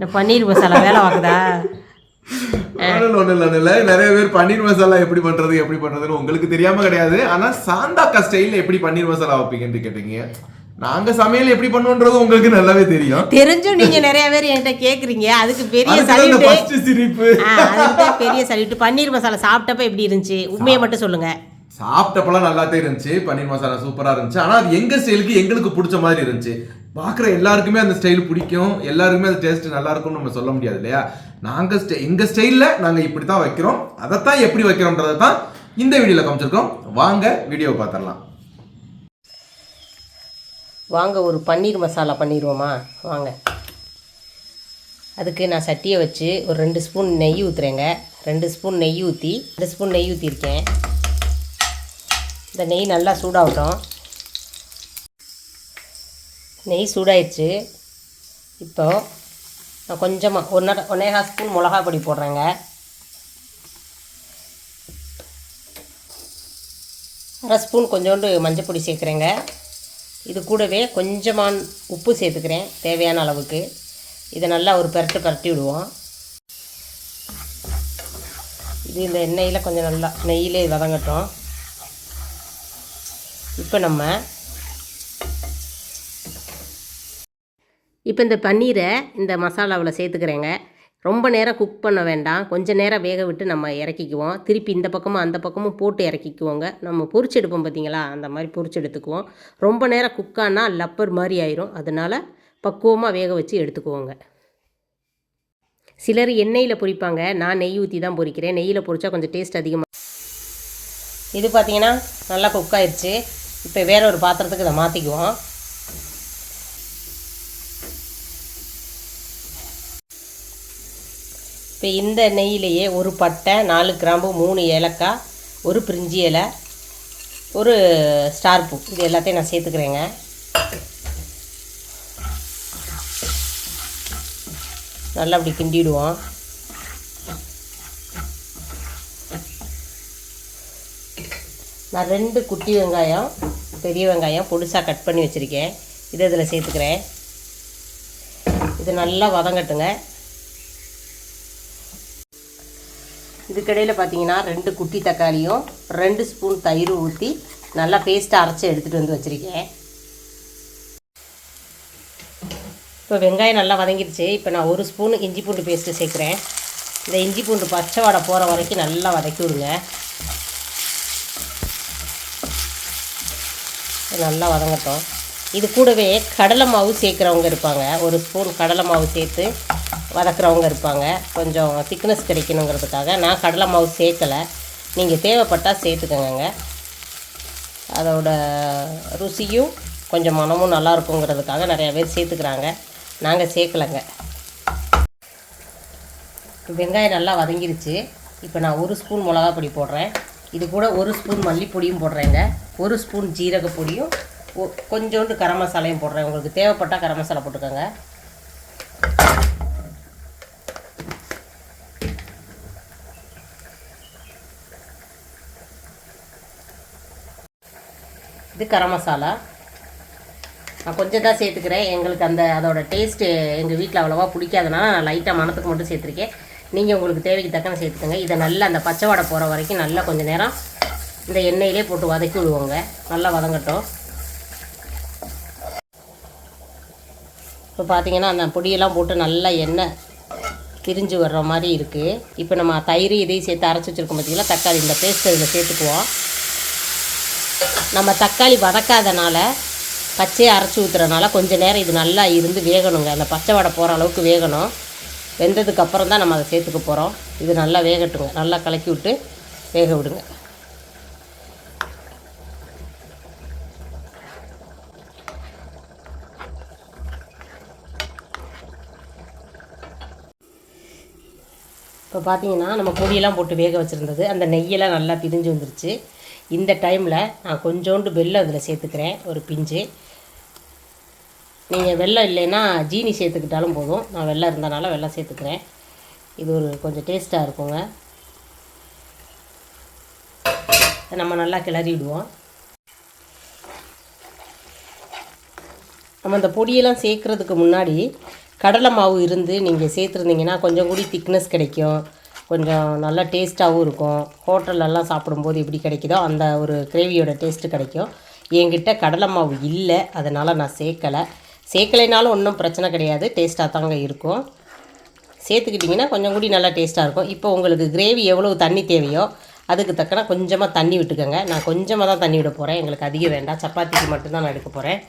இந்த பன்னீர் மசாலா வேலை இல்லை நிறைய பேர் பன்னீர் மசாலா எப்படி பண்றது எப்படி பண்றதுன்னு உங்களுக்கு தெரியாம கிடையாது. ஆனா சாந்தாக்கா ஸ்டைல்ல எப்படி பன்னீர் மசாலா வைப்பீங்கன்னு கேட்டீங்க. நாங்க சமையல் எப்படி பண்ணுவோன்றது உங்களுக்கு நல்லாவே தெரியும். தெரிஞ்சும் நீங்க நிறைய பேர் என்கிட்ட கேக்குறீங்க. அதுக்கு பெரிய சலிட்டு பெரிய சலிட்டு பன்னீர் மசாலா சாப்பிட்டப்ப எப்படி இருந்துச்சு? உண்மையை மட்டும் சொல்லுங்க. சாப்பிட்டப்பெல்லாம் நல்லாத்தே இருந்துச்சு. பன்னீர் மசாலா சூப்பராக இருந்துச்சு. ஆனால் அது எங்கள் ஸ்டைலுக்கு எங்களுக்கு பிடிச்ச மாதிரி இருந்துச்சு. பார்க்குற எல்லாருக்குமே அந்த ஸ்டைல் பிடிக்கும். எல்லாருக்குமே அந்த டேஸ்ட் நல்லா இருக்கும்னு நம்ம சொல்ல முடியாது இல்லையா? நாங்கள் ஸ்டை- எங்கள் ஸ்டைலில் நாங்கள் இப்படி தான் வைக்கிறோம். அதைத்தான் எப்படி வைக்கிறோம்ன்றதை தான் இந்த வீடியோவில் காமிச்சிருக்கோம். வாங்க வீடியோ பார்த்துடலாம். வாங்க ஒரு பன்னீர் மசாலா பண்ணிடுவோமா? வாங்க. அதுக்கு நான் சட்டியை வச்சு ஒரு ரெண்டு ஸ்பூன் நெய் ஊற்றுறேங்க ரெண்டு ஸ்பூன் நெய் ஊற்றி ரெண்டு ஸ்பூன் நெய் ஊற்றிருக்கேன் இந்த நெய் நல்லா சூடாகட்டும். நெய் சூடாயிடுச்சு. இப்போ நான் கொஞ்சமாக ஒன்றரை ஒன்னேகால் ஸ்பூன் மிளகா பொடி போடுறேங்க. அரை ஸ்பூன் கொஞ்சோண்டு மஞ்சள் பொடி சேர்க்குறேங்க. இது கூடவே கொஞ்சமாக உப்பு சேர்த்துக்கிறேன் தேவையான அளவுக்கு. இதை நல்லா ஒரு பெரட்டு பரட்டி விடுவோம். இது இந்த எண்ணெயில் கொஞ்சம் நல்லா நெய்யிலே வதங்கட்டும். இப்போ நம்ம இப்போ இந்த பன்னீரை இந்த மசாலாவில் சேர்த்துக்கிறேங்க. ரொம்ப நேரம் குக் பண்ண வேண்டாம். கொஞ்சம் நேரம் வேக விட்டு நம்ம இறக்கிக்குவோம். திருப்பி இந்த பக்கமும் அந்த பக்கமும் போட்டு இறக்கிக்குவோங்க. நம்ம பொரிச்சு எடுப்போம் பார்த்தீங்களா அந்த மாதிரி பொரிச்சு எடுத்துக்குவோம். ரொம்ப நேரம் குக் ஆனால் லப்பர் மாதிரி ஆயிரும். அதனால் பக்குவமாக வேக வச்சு எடுத்துக்குவோங்க. சிலர் எண்ணெயில் பொரிப்பாங்க. நான் நெய் ஊற்றி தான் பொரிக்கிறேன். நெய்யில் பொரிச்சா கொஞ்சம் டேஸ்ட் அதிகமாக இது பார்த்தீங்கன்னா நல்லா குக் ஆயிடுச்சு இப்போ வேற ஒரு பாத்திரத்துக்கு இதை மாற்றிக்குவோம் இப்போ இந்த நெய்யிலேயே ஒரு பட்டை நாலு கிராம்பு மூணு ஏலக்காய் ஒரு பிரிஞ்சி இலை ஒரு ஸ்டார் பூ. இது எல்லாத்தையும் நான் சேர்த்துக்கிறேங்க. நல்லா அப்படி கிண்டிடுவோம். நான் ரெண்டு குட்டி வெங்காயம் பெரிய வெங்காயம் பொடிசாக கட் பண்ணி வச்சுருக்கேன். இதை இதில் சேர்த்துக்கிறேன். இது நல்லா வதங்கட்டுங்க. இதுக்கடையில் பார்த்தீங்கன்னா ரெண்டு குட்டி தக்காளியும் ரெண்டு ஸ்பூன் தயிர் ஊற்றி நல்லா பேஸ்ட்டாக அரைச்சி எடுத்துகிட்டு வந்து வச்சுருக்கேன். இப்போ வெங்காயம் நல்லா வதங்கிடுச்சு. இப்போ நான் ஒரு ஸ்பூன் இஞ்சி பூண்டு பேஸ்ட்டு சேர்க்குறேன். இந்த இஞ்சி பூண்டு பச்சை வடை போகிற வரைக்கும் நல்லா வதக்கி விடுங்க. நல்லா வதங்கட்டும். இது கூடவே கடலை மாவு சேர்க்குறவங்க இருப்பாங்க. ஒரு ஸ்பூன் கடலை மாவு சேர்த்து வதக்குறவங்க இருப்பாங்க. கொஞ்சம் திக்னஸ் கிடைக்கணுங்கிறதுக்காக நான் கடலை மாவு சேர்க்கலை. நீங்கள் தேவைப்பட்டால் சேர்த்துக்கோங்க அதோட ருசியும் கொஞ்சம் மனமும் நல்லா இருக்குங்கிறதுக்காக நிறையா பேர் சேர்த்துக்கிறாங்க. நாங்கள் சேர்க்கலைங்க. வெங்காயம் நல்லா வதங்கிருச்சு. இப்போ நான் ஒரு ஸ்பூன் மிளகாப்பொடி போடுறேன். இது கூட ஒரு ஸ்பூன் மல்லிப்பொடியும் போடுறேங்க. ஒரு ஸ்பூன் ஜீரக பொடியும் ஒ- கொஞ்சோண்டு கரம் மசாலையும் போடுறேன். உங்களுக்கு தேவைப்பட்டால் கரம் மசாலா போட்டுக்கோங்க. இது கரம் மசாலா. நான் கொஞ்சம் தான் சேர்த்துக்கிறேன். எங்களுக்கு அந்த அதோடய டேஸ்ட்டு எங்கள் வீட்டில் அவ்வளோவா பிடிக்காதனால நான் லைட்டாக மணத்துக்கு மட்டும் சேர்த்துருக்கேன். நீங்கள் உங்களுக்கு தேவைக்கு தக்கன சேர்த்துக்கோங்க. இதை நல்லா அந்த பச்சை வடை போகிற வரைக்கும் நல்லா கொஞ்சம் நேரம் இந்த எண்ணெயிலே போட்டு வதக்கி விடுவோங்க. நல்லா வதங்கட்டும். இப்போ பார்த்தீங்கன்னா அந்த பொடியெல்லாம் போட்டு நல்லா எண்ணெய் பிரிஞ்சு வர்ற மாதிரி இருக்குது இப்போ நம்ம தயிர் இதையும் சேர்த்து அரைச்சி வச்சுருக்கோம் பார்த்தீங்களா தக்காளி. இந்த பேஸ்ட் இதில் சேர்த்துக்குவோம். நம்ம தக்காளி வதக்காதனால பச்சையை அரைச்சி ஊற்றுறனால கொஞ்சம் நேரம் இது நல்லா இருந்து வேகணுங்க. அந்த பச்சை வடை போகிற அளவுக்கு வேகணும். வெந்ததுக்கப்புறம் தான் நம்ம அதை சேர்த்துக்க போகிறோம் இது நல்லா வேகட்டுங்க. நல்லா கலக்கி விட்டு வேக விடுங்க. இப்போ பார்த்தீங்கன்னா நம்ம பொடியெல்லாம் போட்டு வேக வச்சுருந்தது. அந்த நெய்யெல்லாம் நல்லா பிரிஞ்சு வந்துருச்சு. இந்த டைமில் நான் கொஞ்சோண்டு வெள்ளம் அதில் சேர்த்துக்கிறேன் ஒரு பிஞ்சு. நீங்கள் வெள்ளம் இல்லைன்னா ஜீனி சேர்த்துக்கிட்டாலும் போதும். நான் வெள்ளம் இருந்தனால வெள்ளம் சேர்த்துக்கிறேன். இது ஒரு கொஞ்சம் டேஸ்ட்டாக இருக்குங்க. நம்ம நல்லா கிளறி விடுவோம். நம்ம அந்த பொடியெல்லாம் சேர்க்குறதுக்கு முன்னாடி கடலை மாவு இருந்து நீங்கள் சேர்த்துருந்தீங்கன்னா கொஞ்சம் கூடி திக்னஸ் கிடைக்கும். கொஞ்சம் நல்லா டேஸ்ட்டாகவும் இருக்கும். ஹோட்டல்லலாம் சாப்பிடும்போது எப்படி கிடைக்குதோ அந்த ஒரு கிரேவியோட டேஸ்ட்டு கிடைக்கும். என்கிட்ட கடலை மாவு இல்லை அதனால் நான் சேர்க்கலை. சேர்க்கலைனாலும் ஒன்றும் பிரச்சனை கிடையாது. டேஸ்ட்டாக தாங்க இருக்கும். சேர்த்துக்கிட்டிங்கன்னா கொஞ்சம் கூடி நல்லா டேஸ்ட்டாக இருக்கும். இப்போ உங்களுக்கு கிரேவி எவ்வளோ தண்ணி தேவையோ அதுக்கு தக்கன கொஞ்சமாக தண்ணி விட்டுக்கோங்க. நான் கொஞ்சமாக தான் தண்ணி விட போகிறேன் எங்களுக்கு அதிகம் வேண்டாம். சப்பாத்திக்கு மட்டும்தான் நான் எடுக்க போகிறேன்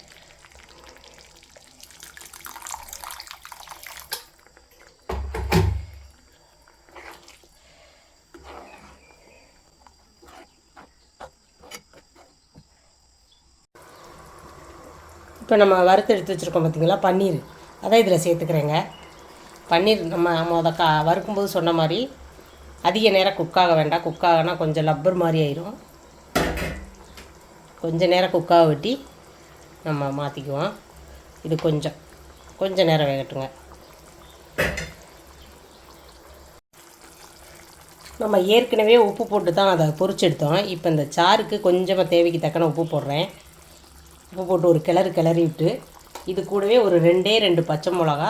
இப்போ நம்ம வறுத்து எடுத்து வச்சுருக்கோம் பார்த்தீங்களா? பன்னீர். அதான் இதில் சேர்த்துக்கிறேங்க. பன்னீர் நம்ம மொத கா வறுக்கும்போது சொன்ன மாதிரி அதிக நேரம் குக்காக வேண்டாம். குக்காகனா கொஞ்சம் லப்பர் மாதிரி ஆயிரும். கொஞ்சம் நேரம் குக்காக வெட்டி நம்ம மாற்றிக்குவோம் இது கொஞ்சம். கொஞ்சம் நேரம் வேகட்டுங்க. நம்ம ஏற்கனவே உப்பு போட்டு தான் அதை பொரிச்சு எடுத்தோம். இப்போ இந்த சாருக்கு கொஞ்சமாக தேவைக்கு தக்கன உப்பு போடுறேன். உப்பு போட்டு ஒரு கிளறு கிளறி விட்டு இது கூடவே ஒரு ரெண்டே ரெண்டு பச்சை மிளகா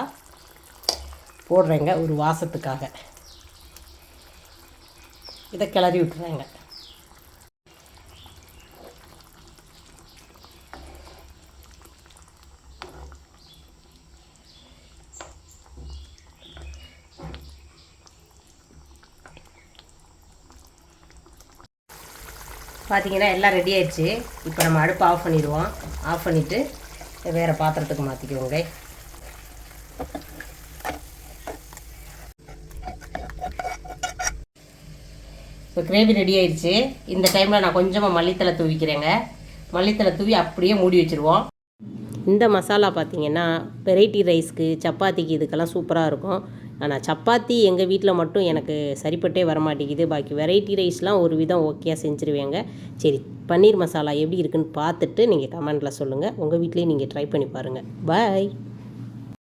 போடுறேங்க ஒரு வாசத்துக்காக. இதை கிளறி விட்டுறேங்க. பார்த்தீங்கன்னா எல்லாம் ரெடி ஆயிடுச்சு. இப்போ நம்ம அடுப்பு ஆஃப் பண்ணிடுவோம். ஆஃப் பண்ணிவிட்டு வேறு பாத்திரத்துக்கு மாற்றிக்குவோங்க இப்போ கிரேவி ரெடி ஆயிடுச்சு. இந்த டைமில் நான் கொஞ்சமாக மல்லித்தலை தூவிக்கிறேங்க. மல்லித்தலை தூவி அப்படியே மூடி வச்சுருவோம். இந்த மசாலா பார்த்திங்கன்னா வெரைட்டி ரைஸ்க்கு சப்பாத்திக்கு இதுக்கெல்லாம் சூப்பராக இருக்கும். ஆனால் சப்பாத்தி எங்கள் வீட்டில் மட்டும் எனக்கு சரிப்பட்டே வரமாட்டேங்குது. பாக்கி வெரைட்டி ரைஸ்லாம் ஒரு விதம் ஓகேயாக செஞ்சுருவேங்க. சரி பன்னீர் மசாலா எப்படி இருக்குன்னு பார்த்துட்டு நீங்கள் கமெண்ட்டில் சொல்லுங்கள் உங்கள் வீட்லேயும் நீங்கள் ட்ரை பண்ணி பாருங்கள் பாய்